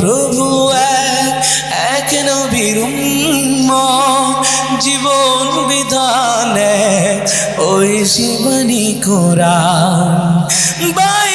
প্রভু এক এক নবীর জীবন বিধানে ওই শিবানী কোরআন। বাইতুল্লাহ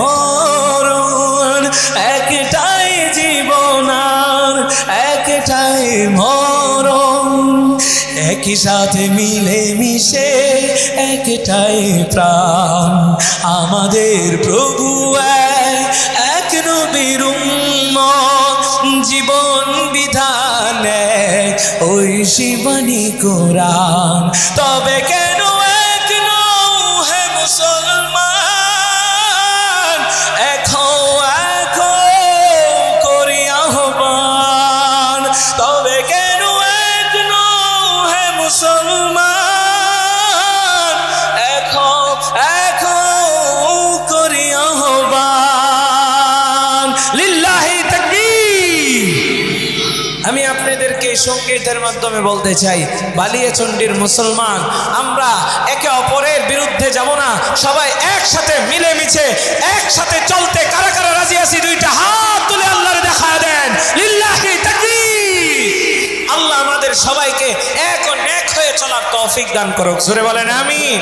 মরণ, একটাই জীবন একটাই মরণ। একই সাথে মিলে মিশে একটাই প্রাণ। আমাদের প্রভু এক নবীর জীবন বিধানে ওই শিবানী কোরআন, তবে কেন আমি আপনাদেরকে সঙ্গীতের মাধ্যমে বলতে চাই বালিয়াচণ্ডীর মুসলমান, আমরা একে অপরের বিরুদ্ধে যাব না, সবাই একসাথে মিলেমিশে, একসাথে চলতে কারা কারা রাজি আছি দুইটা হাত তুলে আল্লাহর দেখা দেন আল্লাহ আমাদের সবাইকে এক ও নেক হয়ে চলার তৌফিক দান করুক, জোরে বলেন আমিন।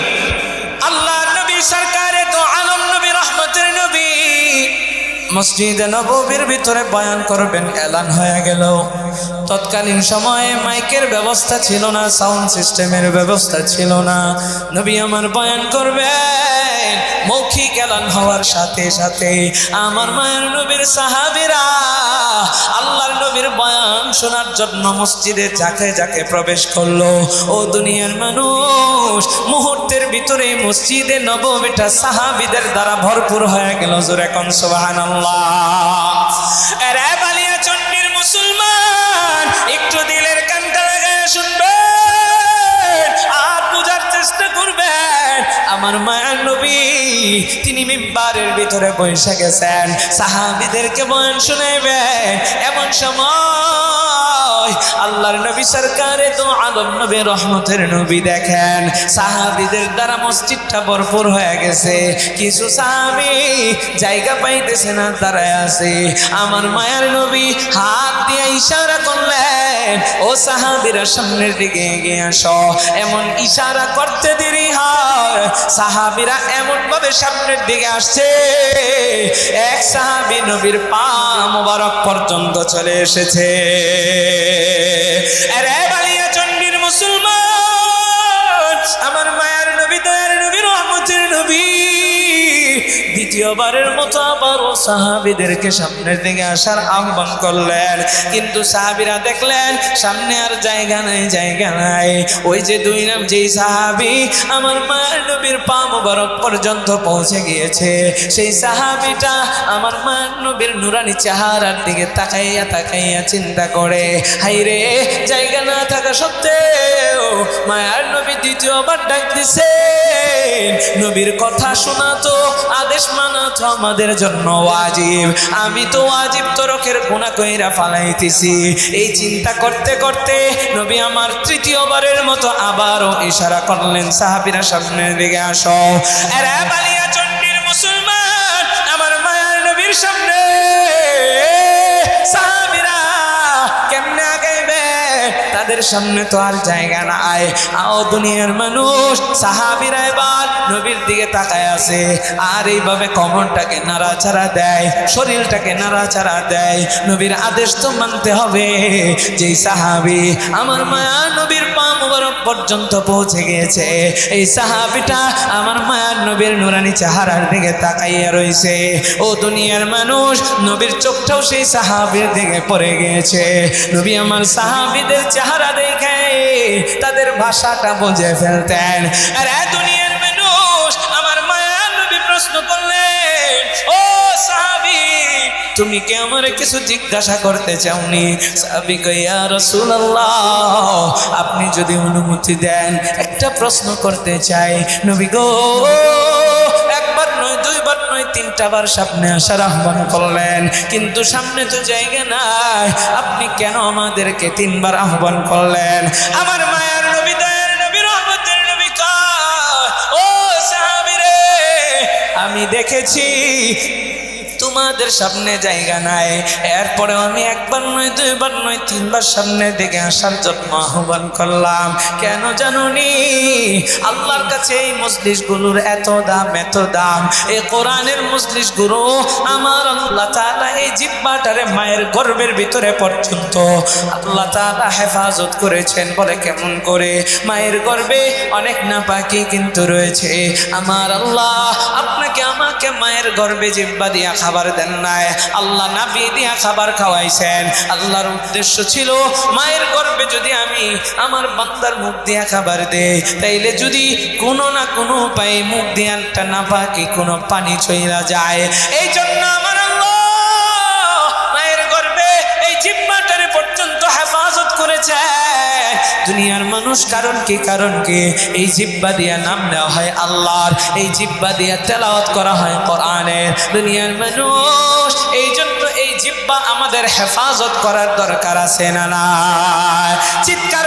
মসজিদে নববীর ভিতরে বয়ান করবেন এলান হয়ে গেল। তৎকালীন সময়ে মাইকের ব্যবস্থা ছিল না, সাউন্ড সিস্টেমের ব্যবস্থা ছিল না। নবী আমার বয়ান করবে মৌখিক এলান হওয়ার সাথে সাথে আমার মায়ের নবীর সাহাবীরা আল্লাহর নবীর বয়ান শোনার জন্য মসজিদে যাকে যাকে প্রবেশ করল। ও দুনিয়ার মানুষ, মুহূর্তের ভিতরে মসজিদে নবমীটা সাহাবিদের দ্বারা ভরপুর হয়ে গেল। জোরে কন, সুবহানাল্লাহ। এরে তিনি মিম্বারের ভিতরে বসে গেছেন। সাহাবিদেরকে বয়ন শুনাইবেন। এমন সময় আল্লাহর নবী সরকারে তো আদম নবী রহমতের নবী দেখেন। সাহাবিদের দ্বারা মসজিদটা ভরপুর হয়ে গেছে। কিছু সাহাবি জায়গা পাইতেছে না, দাঁড়ায় আছে। আমার মায়ার নবী হাত দিয়ে ইশারা করলেন, ও সাহাবিরা, সামনের দিকে এগিয়ে আসো। এমন ইশারা করতে দেরি হয়। সাহাবিরা এমন ভাবে সামনের দিকে আসছে। এক সাহাবি নবীর পা মোবারক পর্যন্ত চলে এসেছে। আরে দ্বিতীয়বারের মতো আবারও সাহাবিদেরকে সামনের দিকে আসার আহ্বান করলেন। কিন্তু সাহাবিরা দেখলেন, সামনে আর জায়গা নাই জায়গা নাই। ওই যে দুই নাম, যেই সাহাবি আমার মায়ের নবীর পা মোবারক পর্যন্ত পৌঁছে গিয়েছে। সেই সাহাবিটা আমার মায়ের নবীর নুরানি চেহারার দিকে তাকাইয়া তাকাইয়া চিন্তা করে হাই রে, জায়গা না থাকা সত্ত্বেও মায়ার নবী দ্বিতীয়বার ডাক দিছে। নবীর কথা শোনা তো আদেশ মানা তো আমাদের জন্য ওয়াজিব। আমি তো ওয়াজিব তরকের গুণা কইরা ফালাইতেছি। এই চিন্তা করতে করতে নবী আমার তৃতীয়বারের মতো আবারও ইশারা করলেন, সাহাবিরা সামনের দিকে আসো। আরে সামনে তো আর জায়গা নাই। আও দুনিয়ার মানুষ, সাহাবিরা এবার নবীর দিকে তাকায় আছে। আর এইভাবে কমরটাকে নাড়াচাড়া দেয়, শরীরটাকে নাড়াচাড়া দেয়। নবীর আদেশ তো মানতে হবে, যেই সাহাবি আমার মায়া নবীর পা মুবারক পর্যন্ত পৌঁছে গিয়েছে। এই সাহাবিটা আমার মায়ার নবীর নুরানি চেহারার দিকে তাকাইয়া রয়েছে ও দুনিয়ার মানুষ, নবীর চোখটাও সেই সাহাবির দিকে পড়ে গিয়েছে। নবী আমার সাহাবিদের চেহারা দেখে তাদের ভাষাটা বুঝে ফেলতেন। আর দুনিয়ার মানুষ আমার মায়ার নবী প্রশ্ন করলেন, ও সাহাবি, তুমি কি আমার কিছু জিজ্ঞাসা করতে চাওনি? সাহাবি কইয়া রাসূলুল্লাহ, আপনি যদি অনুমতি দেন, একটা প্রশ্ন করতে চাই। নবী গো নয় তিনটা বার সামনে আসার আহ্বান করলেন, কিন্তু সামনে তো জায়গা নাই। আপনি কেন আমাদেরকে তিনবার আহ্বান করলেন? আমার মায়ের নবী নবীর নবী, রহমতের নবী ও সাহাবীরে, আমি দেখেছি তোমাদের সামনে জায়গা নাই। এরপরে আমি একবার নয়, দুইবার নয়, তিনবার সামনে দেখে আসার জন্য আহ্বান করলাম। কেন জানুনি? আল্লাহর কাছে এই মজলিসগুলোর এত দাম এত দাম। এই কোরআনের মজলিসগুলো আমার আল্লাহ তাআলা এই জিব্বাটারে মায়ের গর্ভের ভিতরে পর্যন্ত আল্লাহ তাআলা হেফাজত করেছেন বলে কেমন করে? মায়ের গর্ভে অনেক না নাপাকি কিন্তু রয়েছে। আমার আল্লাহ, আপনাকে আমাকে মায়ের গর্ভে জিব্বা দিয়া খাবার দেন নাই। আল্লাহ নাবি দিয়া খাবার খাওয়াইছেন। আল্লাহর উদ্দেশ্য ছিল, মায়ের গর্বে যদি আমি আমার বান্দার মুখ দিয়া খাবার দেই, তাইলে যদি কোনো না কোনো উপায়ে মুখ দিয়ানটা না পাকি কোনো পানি ছইরা যায়। এই জন্য দুনিয়ার মানুষ কারণ কি? কারণ কি? এই জিব্বা দিয়া নাম দেওয়া হয় আল্লাহর। এই জিব্বা দিয়া তেলাওয়াত করা হয় কোরআনের। দুনিয়ার মানুষ এই জন্য এই জিব্বা আমাদের হেফাজত করার দরকার আছে না না চিৎকার